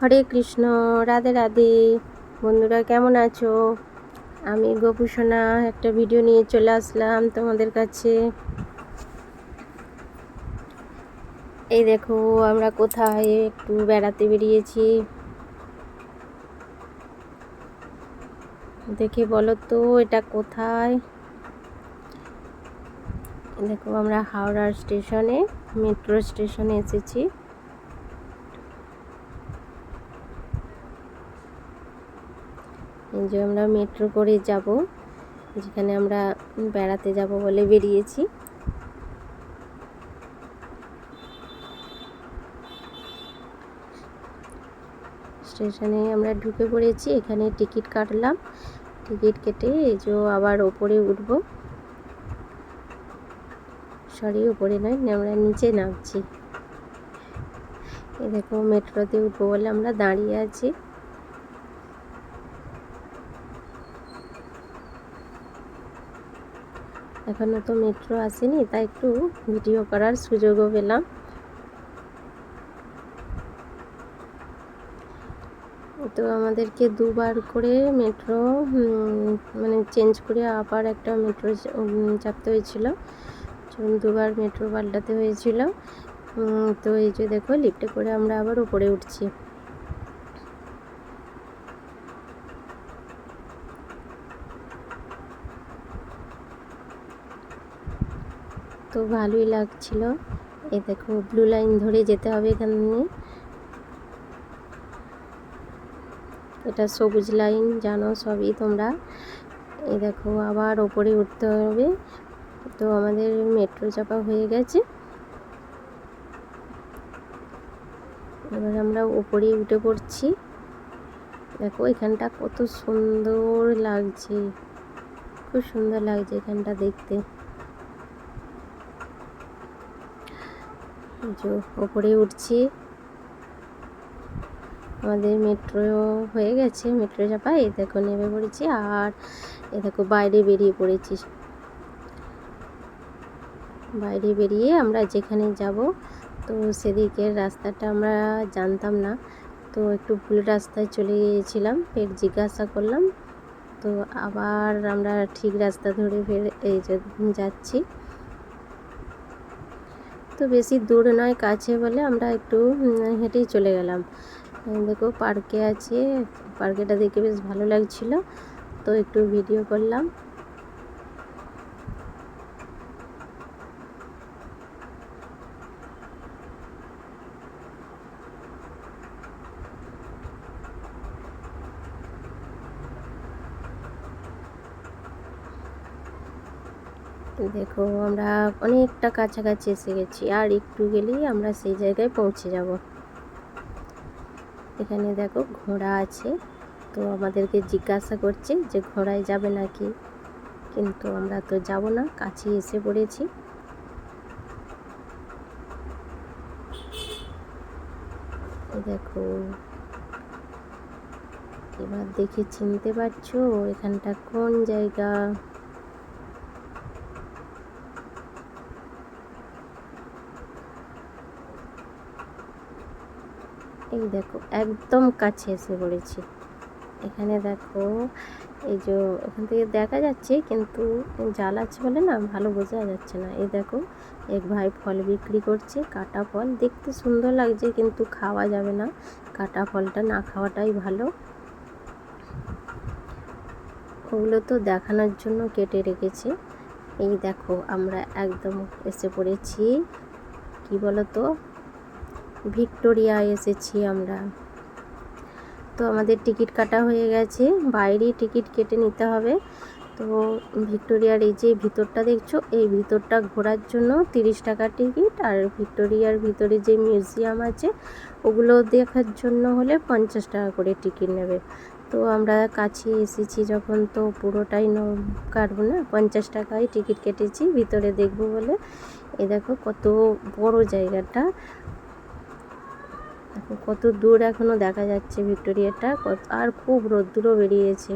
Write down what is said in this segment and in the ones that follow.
হরে কৃষ্ণ, রাধে রাধে। বন্ধুরা, কেমন আছো? আমি গোপুসোনা, একটা ভিডিও নিয়ে চলে আসলাম তোমাদের কাছে। এই দেখো, আমরা কোথায়? একটু বেড়াতে বেরিয়েছি। দেখে বলো তো, এটা কোথায়? দেখো, আমরা হাওড়ার স্টেশনে মেট্রো স্টেশনে এসেছি। যে আমরা মেট্রো করে যাব, যেখানে আমরা বেড়াতে যাব বলে বেরিয়েছি। স্টেশনে আমরা ঢুকে পড়েছি, এখানে টিকিট কাটলাম। টিকিট কেটে এই যে আবার ওপরে উঠব। সরি, ওপরে নয়, আমরা নিচে নামছি। এই দেখো মেট্রোতে উঠবো বলে আমরা দাঁড়িয়ে আছি। এখনও তো মেট্রো আসেনি, তাই একটু ভিডিও করার সুযোগও পেলাম। তো আমাদেরকে দুবার করে মেট্রো মানে চেঞ্জ করে আবার একটা মেট্রো চাপতে হয়েছিল। দুবার মেট্রো পাল্টাতে হয়েছিল। তো এই যে দেখো লিফটে করে আমরা আবার উপরে উঠছি। তো ভালোই লাগছিল। এ দেখো ব্লু লাইন ধরে যেতে হবে এখান এখানে এটা সবুজ লাইন জানো সবই তোমরা। এই দেখো, আবার ওপরে উঠতে হবে। তো আমাদের মেট্রো চাপা হয়ে গেছে। এবার আমরা ওপরে উঠে পড়ছি। দেখো, এখানটা কত সুন্দর লাগছে। খুব সুন্দর লাগছে এখানটা দেখতে। যে ওপরে উঠছি। আমাদের মেট্রো হয়ে গেছে মেট্রো চাপা এই দেখো নেমে পড়েছি আর এ দেখো বাইরে বেরিয়ে পড়েছি। বাইরে বেরিয়ে আমরা যেখানে যাব, তো সেদিকের রাস্তাটা আমরা জানতাম না। তো একটু ভুল রাস্তায় চলে গিয়েছিলাম, ফের জিজ্ঞাসা করলাম। তো আবার আমরা ঠিক রাস্তা ধরে ফের যাচ্ছি। তো বেশি দূর নয়, কাছে বলে আমরা একটু হেঁটেই চলে গেলাম। দেখো পার্কে আছে, পার্কেটা দেখে বেশ ভালো লাগছিল। তো একটু ভিডিও করলাম। দেখো, আমরা অনেকটা কাছাকাছি এসে গেছি। আর একটু গেলেই আমরা সেই জায়গায় পৌঁছে যাব। এখানে দেখো ঘোড়া আছে। তো আমাদেরকে জিজ্ঞাসা করছে যে ঘোড়ায় যাবে নাকি? কিন্তু আমরা তো যাব না কাছে এসে পড়েছি। দেখো, এবার দেখে চিনতে পারছ এখানটা কোন জায়গা? এই দেখো, একদম কাছে এসে পড়েছি। এখানে দেখো, এই যে এখান থেকে দেখা যাচ্ছে, কিন্তু জাল আছে বলে না ভালো বোঝা যাচ্ছে না। এই দেখো, এক ভাই ফল বিক্রি করছে, কাটা ফল। দেখতে সুন্দর লাগছে, কিন্তু খাওয়া যাবে না। কাটা ফলটা না খাওয়াটাই ভালো। ওগুলো তো দেখানোর জন্য কেটে রেখেছে। এই দেখো, আমরা একদম এসে পড়েছি। কি বলো তো ভিক্টোরিয়া এসেছি আমরা। তো আমাদের টিকিট কাটা হয়ে গেছে, বাইরেই টিকিট কেটে নিতে হবে। তো ভিক্টোরিয়ার এই যে ভিতরটা দেখছ, এই ভিতরটা ঘোরার জন্য তিরিশ টাকা টিকিট আর ভিক্টোরিয়ার ভিতরে যে মিউজিয়াম আছে, ওগুলো দেখার জন্য হলে পঞ্চাশ টাকা করে টিকিট নেবে। তো আমরা কাছে এসেছি যখন, তো পুরোটাই ন কাটবো না পঞ্চাশ টাকায় টিকিট কেটেছি, ভিতরে দেখব বলে। এ দেখো কত বড় জায়গাটা। দেখো, কত দূর এখনও দেখা যাচ্ছে ভিক্টোরিয়াটা। আর খুব রোদ্দুরও বেরিয়েছে।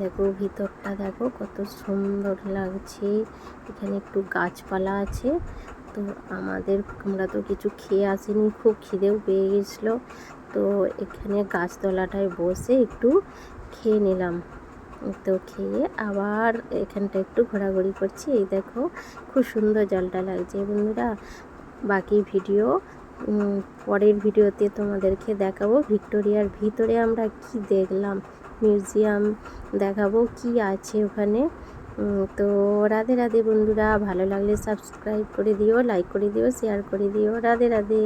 দেখো, ভিতরটা দেখো, কত সুন্দর লাগছে। এখানে একটু গাছপালা আছে। তো আমাদের আমরা তো কিছু খেয়ে আসিনি, খুব খিদেও পেয়ে গেছিল। তো এখানে গাছতলাটায় বসে একটু খেয়ে নিলাম। তো খেয়ে আবার এখানটা একটু ঘোরাঘুরি করছি। এই দেখো, খুব সুন্দর জলটা লাগছে। বন্ধুরা, বাকি ভিডিও পরের ভিডিওতে তোমাদেরকে দেখাবো। ভিক্টোরিয়ার ভিতরে আমরা কি দেখলাম, মিউজিয়াম দেখাবো, কি আছে ওখানে। তো রাধে রাধে বন্ধুরা, ভালো লাগলে সাবস্ক্রাইব করে দিও, লাইক করে দিও, শেয়ার করে দিও। রাধে রাধে।